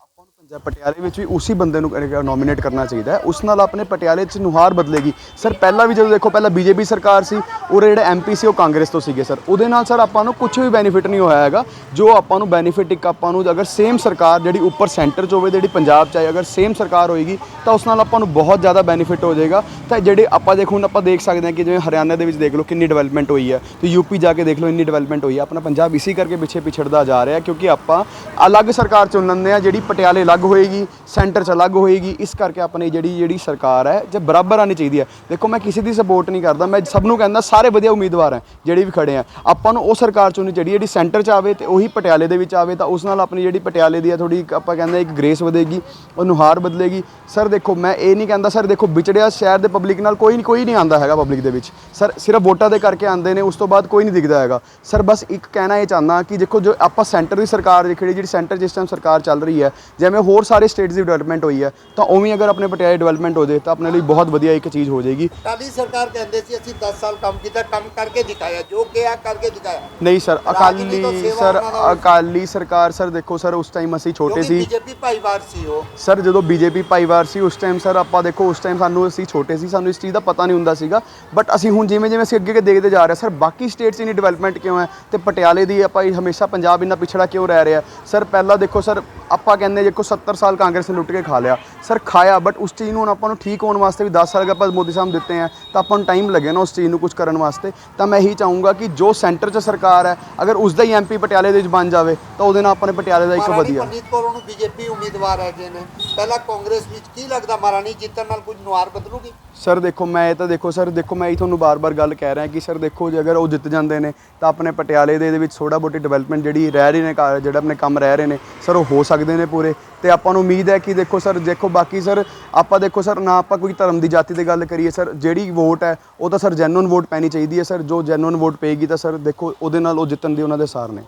ਜਾਂ ਪਟਿਆਲੇ ਵਿੱਚ ਵੀ ਉਸੇ ਬੰਦੇ ਨੂੰ ਨੋਮੀਨੇਟ ਕਰਨਾ ਚਾਹੀਦਾ ਹੈ। ਉਸ ਨਾਲ ਆਪਣੇ ਪਟਿਆਲੇ 'ਚ ਨੁਹਾਰ ਬਦਲੇਗੀ। ਸਰ, ਪਹਿਲਾਂ ਵੀ ਜਦੋਂ ਦੇਖੋ, ਪਹਿਲਾਂ ਬੀਜੇਪੀ ਸਰਕਾਰ ਸੀ ਉਹ ਜਿਹੜੇ ਐਮਪੀ ਸੀ, ਉਹ ਕਾਂਗਰਸ ਤੋਂ ਸੀਗੇ, ਸਰ। ਉਹਦੇ ਨਾਲ, ਸਰ, ਆਪਾਂ ਨੂੰ ਕੁਝ ਵੀ ਬੈਨੀਫਿਟ ਨਹੀਂ ਹੋਇਆ ਹੈਗਾ। ਜੋ ਆਪਾਂ ਨੂੰ ਬੈਨੀਫਿਟ ਇੱਕ ਆਪਾਂ ਨੂੰ, ਅਗਰ ਸੇਮ ਸਰਕਾਰ ਜਿਹੜੀ ਉੱਪਰ ਸੈਂਟਰ 'ਚ ਹੋਵੇ, ਜਿਹੜੀ ਪੰਜਾਬ 'ਚ ਆਏ ਅਗਰ ਸੇਮ ਸਰਕਾਰ ਹੋਏਗੀ, ਤਾਂ ਉਸ ਨਾਲ ਆਪਾਂ ਨੂੰ ਬਹੁਤ ਜ਼ਿਆਦਾ ਬੈਨੀਫਿਟ ਹੋ ਜਾਏਗਾ। ਤਾਂ ਜਿਹੜੇ ਆਪਾਂ ਦੇਖੋ, ਹੁਣ ਆਪਾਂ ਦੇਖ ਸਕਦੇ ਹਾਂ ਕਿ ਜਿਵੇਂ ਹਰਿਆਣਾ ਦੇ ਵਿੱਚ ਦੇਖ ਲਓ ਕਿੰਨੀ ਡਿਵੈਲਪਮੈਂਟ ਹੋਈ ਹੈ। ਤੇ ਯੂਪੀ ਜਾ ਕੇ ਦੇਖ ਲਓ ਇੰਨੀ ਡਿਵੈਲਪਮੈਂਟ ਹੋਈ ਹੈ। ਆਪਣਾ ਪੰਜਾਬ ਇਸੇ ਕਰਕੇ ਪਿੱਛੇ ਪਿਛੜਦਾ ਜਾ ਰਿਹਾ ਕਿਉਂਕਿ ਆਪਾਂ ਅਲੱਗ ਸਰਕਾਰ ਚੁਣ ਲੈਂਦੇ ਆ ਜਿਹੜੀ ਪਟਿਆਲੇ ਅਲੱਗ ਹੋਏਗੀ ਸੈਂਟਰ 'ਚ ਅਲੱਗ ਹੋਏਗੀ, ਇਸ ਕਰਕੇ ਆਪਣੀ ਜਿਹੜੀ ਜਿਹੜੀ ਸਰਕਾਰ ਹੈ, ਜੇ ਬਰਾਬਰ ਆਣੀ ਚਾਹੀਦੀ ਹੈ। ਦੇਖੋ, ਮੈਂ ਕਿਸੇ ਦੀ ਸਪੋਰਟ ਨਹੀਂ ਕਰਦਾ, ਮੈਂ ਸਭ ਨੂੰ ਕਹਿੰਦਾ, ਸਾਰੇ ਵਧੀਆ ਉਮੀਦਵਾਰ ਹੈ, ਜਿਹੜੇ ਵੀ ਖੜੇ ਆ। ਆਪਾਂ ਨੂੰ ਉਹ ਸਰਕਾਰ ਚੁਣਨੀ ਚਾਹੀਦੀ ਹੈ, ਜਿਹੜੀ ਸੈਂਟਰ 'ਚ ਆਵੇ ਤੇ ਉਹੀ ਪਟਿਆਲੇ ਦੇ ਵਿੱਚ ਆਵੇ, ਤਾਂ ਉਸ ਨਾਲ ਆਪਣੀ ਜਿਹੜੀ ਪਟਿਆਲੇ ਦੀ ਹੈ ਥੋੜੀ ਆਪਾਂ ਕਹਿੰਦੇ ਇੱਕ ਗ੍ਰੇਸ ਵਧੇਗੀ ਉਹ ਨੁਹਾਰ ਬਦਲੇਗੀ। ਸਰ ਦੇਖੋ, ਮੈਂ ਇਹ ਨਹੀਂ ਕਹਿੰਦਾ ਸਰ ਦੇਖੋ, ਵਿਚੜਿਆ ਸ਼ਹਿਰ ਦੇ ਪਬਲਿਕ ਨਾਲ ਕੋਈ ਨਹੀਂ ਕੋਈ ਨਹੀਂ ਆਂਦਾ ਹੈਗਾ ਪਬਲਿਕ ਦੇ ਵਿੱਚ। ਸਰ ਸਿਰਫ ਵੋਟਾਂ ਦੇ ਕਰਕੇ ਆਂਦੇ ਨੇ, ਉਸ ਤੋਂ ਬਾਅਦ ਕੋਈ ਨਹੀਂ ਦਿਖਦਾ ਹੈਗਾ। ਸਰ ਬਸ ਇੱਕ ਕਹਿਣਾ ਇਹ ਚਾਹੁੰਦਾ ਕਿ ਦੇਖੋ, ਜੋ ਆਪਾਂ ਸੈਂਟਰ ਦੀ ਸਰਕਾਰ ਜਿਹੜੀ ਜਿਹੜੀ ਸੈਂਟਰ ਜਿਸ ਟਾਈਮ ਸਰਕਾਰ ਚੱਲ ਰਹੀ ਹੈ, ਜਿਵੇਂ ਹੋਰ ਸਾਰੇ ਸਟੇਟਸ ਦੀ ਡਿਵੈਲਪਮੈਂਟ ਹੋਈ ਹੈ ਤਾਂ ਉਵੇਂ ਅਗਰ ਆਪਣੇ ਪਟਿਆਲੇ ਡਿਵੈਲਪਮੈਂਟ ਹੋ ਜਾਏ ਤਾਂ ਆਪਣੇ ਲਈ ਬਹੁਤ ਵਧੀਆ ਇੱਕ ਚੀਜ਼ ਹੋ ਜਾਏਗੀ। ਅਕਾਲੀ ਸਰਕਾਰ ਕਹਿੰਦੇ ਸੀ ਅਸੀਂ 10 ਸਾਲ ਕੰਮ ਕੀਤਾ ਕੰਮ ਕਰਕੇ ਦਿਖਾਇਆ ਜੋ ਕਿਹਾ ਕਰਕੇ ਦਿਖਾਇਆ। ਨਹੀਂ ਸਰ ਅਕਾਲੀ ਸਰ ਅਕਾਲੀ ਸਰਕਾਰ ਸਰ ਦੇਖੋ ਸਰ ਉਸ ਟਾਈਮ ਅਸੀਂ ਛੋਟੇ ਸੀ। ਬੀਜੇਪੀ ਭਾਈਵਾਰ ਸੀ ਉਹ। ਸਰ ਜਦੋਂ ਬੀਜੇਪੀ ਭਾਈਵਾਰ ਸੀ ਉਸ ਟਾਈਮ ਸਰ ਆਪਾਂ ਦੇਖੋ ਉਸ ਟਾਈਮ ਸਾਨੂੰ ਅਸੀਂ ਛੋਟੇ ਸੀ ਸਾਨੂੰ ਇਸ ਚੀਜ਼ ਦਾ ਪਤਾ ਨਹੀਂ ਹੁੰਦਾ ਸੀਗਾ। ਬਟ ਅਸੀਂ ਹੁਣ ਜਿਵੇਂ ਜਿਵੇਂ ਅਸੀਂ ਅੱਗੇ ਅੱਗੇ ਦੇਖਦੇ ਜਾ ਰਹੇ ਸਰ ਬਾਕੀ ਸਟੇਟਸ ਇਨੀ ਡਿਵੈਲਪਮੈਂਟ ਕਿਉਂ ਹੈ? ਤੇ ਪਟਿਆਲੇ ਦੀ ਆਪਾਂ ਹਮੇਸ਼ਾ ਪੰਜਾਬ ਇੰਨਾ ਪਿਛੜਾ ਕਿਉਂ ਰਹਿ ਰਿਹਾ? ਸਰ ਪਹਿਲਾਂ ਦੇਖੋ ਸਰ ਆਪਾਂ ਕਹਿੰਦੇ ਦੇਖੋ 70 ਸਾਲ ਕਾਂਗਰਸ ਨੇ ਲੁੱਟ ਕੇ ਖਾ ਲਿਆ। ਸਰ ਖਾਇਆ ਬਟ ਉਸ ਚੀਜ਼ ਨੂੰ ਹੁਣ ਆਪਾਂ ਨੂੰ ਠੀਕ ਹੋਣ ਵਾਸਤੇ ਵੀ 10 ਸਾਲ ਅਗਰ ਆਪਾਂ ਮੋਦੀ ਸਾਹਿਬ ਨੂੰ ਦਿੱਤੇ ਆ ਤਾਂ ਆਪਾਂ ਨੂੰ ਟਾਈਮ ਲੱਗੇ ਨਾ ਉਸ ਚੀਜ਼ ਨੂੰ ਕੁਝ ਕਰਨ ਵਾਸਤੇ। ਤਾਂ ਮੈਂ ਇਹੀ ਚਾਹੂੰਗਾ ਕਿ ਜੋ ਸੈਂਟਰ 'ਚ ਸਰਕਾਰ ਹੈ ਅਗਰ ਉਸ ਦਾ ਹੀ ਐਮਪੀ ਪਟਿਆਲੇ ਦੇ ਵਿੱਚ ਬਣ ਜਾਵੇ ਤਾਂ ਉਹਦੇ ਨਾਲ ਆਪਣੇ ਪਟਿਆਲੇ ਦਾ ਇੱਕ ਮਹਾਰਾਣੀ ਵਧੀਆ। ਪੰਨੀਤ ਕੌਰ ਉਹਨੂੰ ਬੀਜੇਪੀ ਉਮੀਦਵਾਰ ਹੈਗੇ ਨੇ। ਪਹਿਲਾਂ ਕਾਂਗਰਸ ਵਿੱਚ ਕੀ ਲੱਗਦਾ ਮਹਾਰਾਣੀ ਜਿੱਤਣ ਨਾਲ ਕੁਝ ਨੁਹਾਰ ਬਦਲੂਗੀ? ਸਰ ਦੇਖੋ ਮੈਂ ਇਹ ਤਾਂ ਦੇਖੋ ਸਰ ਦੇਖੋ ਮੈਂ ਇਹ ਤੁਹਾਨੂੰ ਬਾਰ-ਬਾਰ ਗੱਲ ਕਹਿ ਰਿਹਾ ਕਿ ਸਰ ਦੇਖੋ ਜੇ ਅਗਰ ਉਹ ਜਿੱਤ ਜਾਂਦੇ ਨੇ ਤਾਂ ਆਪਣੇ ਪਟਿਆਲੇ ਦੇ ਵਿੱਚ ਥੋੜਾ ਬੋਟੀ ਡਿਵੈਲਪਮੈਂਟ ਜਿਹੜੀ ਰਹਿ ਰਹੀ ਨੇ ਘਰ- ਜਿਹੜਾ ਆਪਣੇ ਕੰਮ ਰਹਿ ਰਹੇ ਨੇ ਸਰ ਉਹ ਹੋ ਸਕਦੇ ਨੇ ਪੂਰੇ। ਤੇ ਆਪਾਂ ਨੂੰ ਉਮੀਦ ਹੈ ਕਿ ਦੇਖੋ ਸਰ, ਦੇਖੋ ਬਾਕੀ ਸਰ, ਆਪਾਂ ਦੇਖੋ ਸਰ, ਨਾ ਆਪਾਂ ਕੋਈ ਧਰਮ ਦੀ ਜਾਤੀ ਦੀ ਗੱਲ ਕਰੀਏ ਸਰ, ਜਿਹੜੀ ਵੋਟ ਹੈ, ਉਹ ਤਾਂ ਸਰ ਜੈਨੂਨ ਵੋਟ ਪੈਣੀ ਚਾਹੀਦੀ ਹੈ ਸਰ, ਜੋ ਜੈਨੂਨ ਵੋਟ ਪਏਗੀ ਤਾਂ ਸਰ, ਦੇਖੋ ਉਹਦੇ ਨਾਲ ਉਹ ਜਿੱਤਣ ਦੇ ਉਹਨਾਂ ਦੇ ਸਾਰ ਨੇ।